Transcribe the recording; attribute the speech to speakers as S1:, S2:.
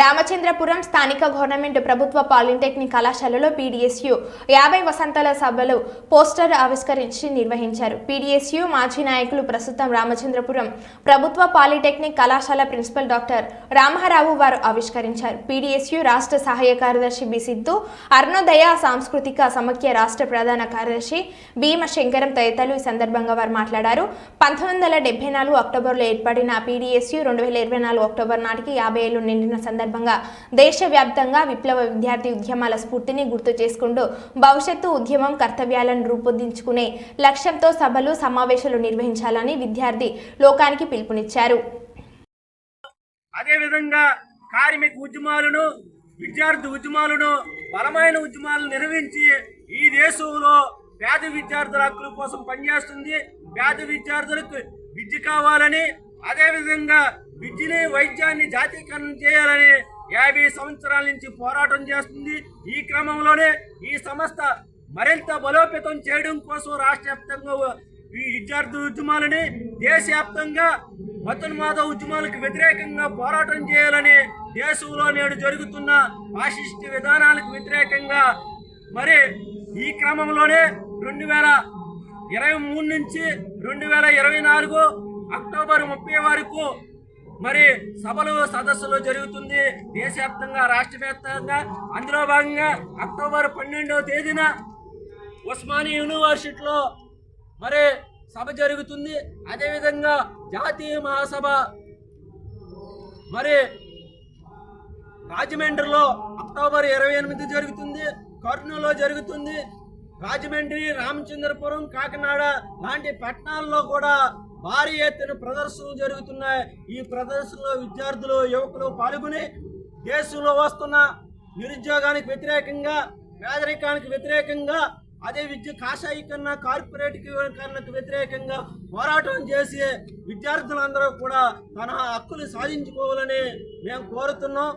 S1: రామచంద్రపురం స్థానిక గవర్నమెంట్ ప్రభుత్వ పాలిటెక్నిక్ కళాశాలలో పీడీఎస్యు యాభై వసంతాల సభలు పోస్టర్ ఆవిష్కరించి నిర్వహించారు. పీడీఎస్యు మాజీ నాయకులు ప్రస్తుతం రామచంద్రపురం ప్రభుత్వ పాలిటెక్నిక్ కళాశాల ప్రిన్సిపల్ డాక్టర్ రామారావు వారు ఆవిష్కరించారు. పీడీఎస్యు రాష్ట్ర సహాయ కార్యదర్శి బి. సిద్ధు అరుణోదయ సాంస్కృతిక సమాఖ్య రాష్ట్ర ప్రధాన కార్యదర్శి భీమ శంకరం తదితరులు ఈ సందర్భంగా వారు మాట్లాడారు. పంతొమ్మిది వందల డెబ్బై నాలుగు అక్టోబర్లో ఏర్పడిన పీడీఎస్యు రెండు వేల ఇరవై నాలుగు అక్టోబర్ నాటికి యాభై ఏళ్ళు నిండిన సందర్భంగా దేశవ్యాప్తంగా విప్లవ విద్యార్థి ఉద్యమాల స్ఫూర్తిని గుర్తు చేసుకుంటూ భవిష్యత్తు ఉద్యమం కర్తవ్యాలను రూపొందించుకునే లక్ష్యంతో సభలు సమావేశాలు నిర్వహించాలని విద్యార్థి లోకానికి పిలుపునిచ్చారు.
S2: అదేవిధంగా కార్మిక ఉద్యమాలను విద్యార్థి ఉద్యమాలను బలమైన ఉద్యమాలను నిర్వహించి ఈ దేశంలో పేద విద్యార్థుల హక్కుల కోసం పనిచేస్తుంది. పేద విద్యార్థులకు విద్య కావాలని అదేవిధంగా విద్యనే వైద్యాన్ని జాతీకరణం చేయాలని యాభై సంవత్సరాల నుంచి పోరాటం చేస్తుంది. ఈ క్రమంలోనే ఈ సంస్థ మరింత బలోపేతం చేయడం కోసం రాష్ట్ర వ్యాప్తంగా ఈ విద్యార్థి ఉద్యమాలని దేశవ్యాప్తంగా మతోన్మాద ఉద్యమాలకు వ్యతిరేకంగా పోరాటం చేయాలని దేశంలో నేడు జరుగుతున్న ఫాసిస్ట్ విధానాలకు వ్యతిరేకంగా మరి ఈ క్రమంలోనే రెండు వేల ఇరవై మూడు నుంచి రెండు వేల ఇరవై నాలుగు అక్టోబర్ ముప్పై వరకు మరి సభలు సదస్సులు జరుగుతుంది దేశవ్యాప్తంగా రాష్ట్ర వ్యాప్తంగా అందులో భాగంగా అక్టోబర్ పన్నెండవ తేదీన ఉస్మానియా యూనివర్సిటీలో మరి సభ జరుగుతుంది. అదేవిధంగా జాతీయ మహాసభ మరి రాజమండ్రిలో అక్టోబర్ ఇరవై ఎనిమిది జరుగుతుంది. కర్నూలులో జరుగుతుంది. రాజమండ్రి రామచంద్రపురం కాకినాడ లాంటి పట్టణాల్లో కూడా భారీ ఎత్తున ప్రదర్శనలు జరుగుతున్నాయి. ఈ ప్రదర్శనలో విద్యార్థులు యువకులు పాల్గొని దేశంలో వస్తున్న నిరుద్యోగానికి వ్యతిరేకంగా పేదరికానికి వ్యతిరేకంగా అదే విద్య కాషాయి కన్నా కార్పొరేట్ కన్నా వ్యతిరేకంగా పోరాటం చేసి విద్యార్థులందరూ కూడా తన హక్కులు సాధించుకోవాలని మేము కోరుతున్నాం.